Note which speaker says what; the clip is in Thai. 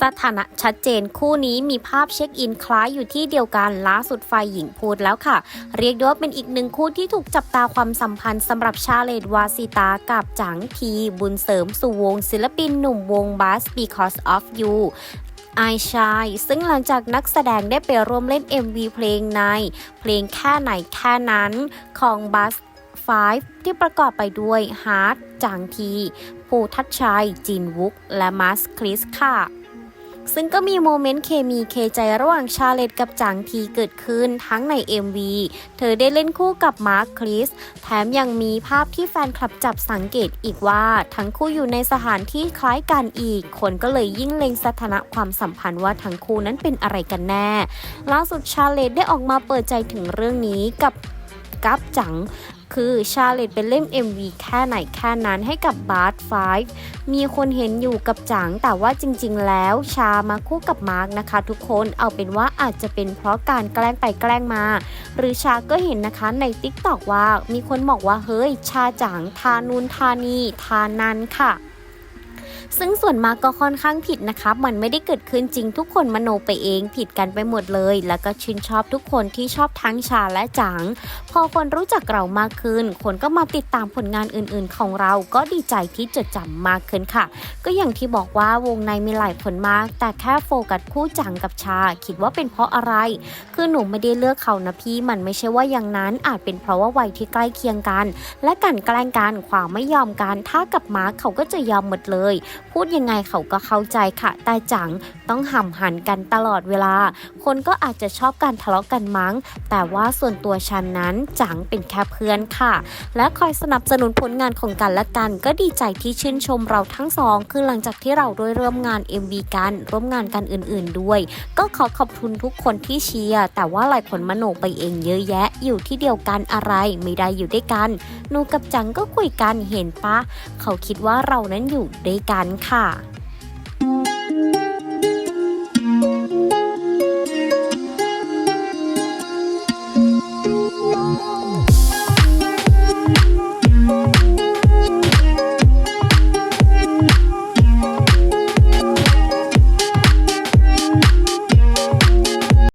Speaker 1: สถานะชัดเจนคู่นี้มีภาพเช็คอินคล้ายอยู่ที่เดียวกันล่าสุดฝ่ายหญิงพูดแล้วค่ะ เรียกได้ว่าเป็นอีกหนึ่งคู่ที่ถูกจับตาความสัมพันธ์สำหรับชาเลตวาซิตากับจังทีบุญเสริมสู่วงศิลปินหนุ่มวงบัส because of you ไอชายซึ่งหลังจากนักแสดงได้ไปร่วมเล่น MV เพลงใน เพลงแค่ไหนแค่นั้นของบัส5ที่ประกอบไปด้วยฮาร์ดจางที ภูทัชชัย จินวุก และมาสคริสค่ะ ซึ่งก็มีโมเมนต์เคมีเคใจระหว่างชาเลตกับจางทีเกิดขึ้นทั้งใน MV เธอได้เล่นคู่กับมาร์คคริส แถมยังมีภาพที่แฟนคลับจับสังเกตอีกว่าทั้งคู่อยู่ในสถานที่คล้ายกันอีก คนก็เลยยิ่งเล็งสถานะความสัมพันธ์ว่าทั้งคู่นั้นเป็นอะไรกันแน่ ล่าสุดชาเลตได้ออกมาเปิดใจถึงเรื่องนี้กับกัฟจัง คือชาเลตเป็นเล่ม MV แค่ไหนแค่นั้นให้กับบาร์ไฟมีคนเห็นอยู่กับจังแต่ว่าจริง ๆ แล้วชามาคู่กับมาร์กนะคะ ทุกคนเอาเป็นว่าอาจจะเป็นเพราะการแกล้งไปแกล้งมา หรือชาก็เห็นนะคะใน t ิ k t o k ว่ามีคนบอกว่าเฮ้ยชาจังทานูนทานีทานันค่ะ ซึ่งส่วนมากก็ค่อนข้างผิดนะคะมันไม่ได้เกิดขึ้นจริงทุกคนมโนไปเองผิดกันไปหมดเลย แล้วก็ชื่นชอบทุกคนที่ชอบทั้งชาและจัง พอคนรู้จักเรามากขึ้น คนก็มาติดตามผลงานอื่นๆ ของเราก็ดีใจที่จดจำมากขึ้นค่ะ ก็อย่างที่บอกว่าวงในมีหลายผลมาก แต่แค่โฟกัสคู่จังกับชา คิดว่าเป็นเพราะอะไร คือหนูไม่ได้เลือกเขานะพี่มันไม่ใช่ว่าอย่างนั้นอาจเป็นเพราะว่าวัยที่ใกล้เคียงกัน และการแกล้งกันความไม่ยอมกันถ้ากับมาร์คเขาก็จะยอมหมดเลยพูดยังไงเขาก็เข้าใจค่ะแต่จังต้องห่ำหันกันตลอดเวลา คนก็อาจจะชอบการทะเลาะกันมั้ง แต่ว่าส่วนตัวฉันนั้นจังเป็นแค่เพื่อนค่ะ และคอยสนับสนุนผลงานของกันและกันก็ดีใจที่ชื่นชมเราทั้งสอง คือหลังจากที่เราได้ร่วมงาน MV กันร่วมงานกันอื่นๆด้วย ก็ขอขอบคุณทุกคนที่เชียร์แต่ว่าหลายคนมโนไปเองเยอะแยะ อยู่ที่เดียวกันอะไรไม่ได้อยู่ด้วยกันหนูกับจังก็คุยกันเห็นปะเขาคิดว่าเรานั้นอยู่ด้วยกันค่ะ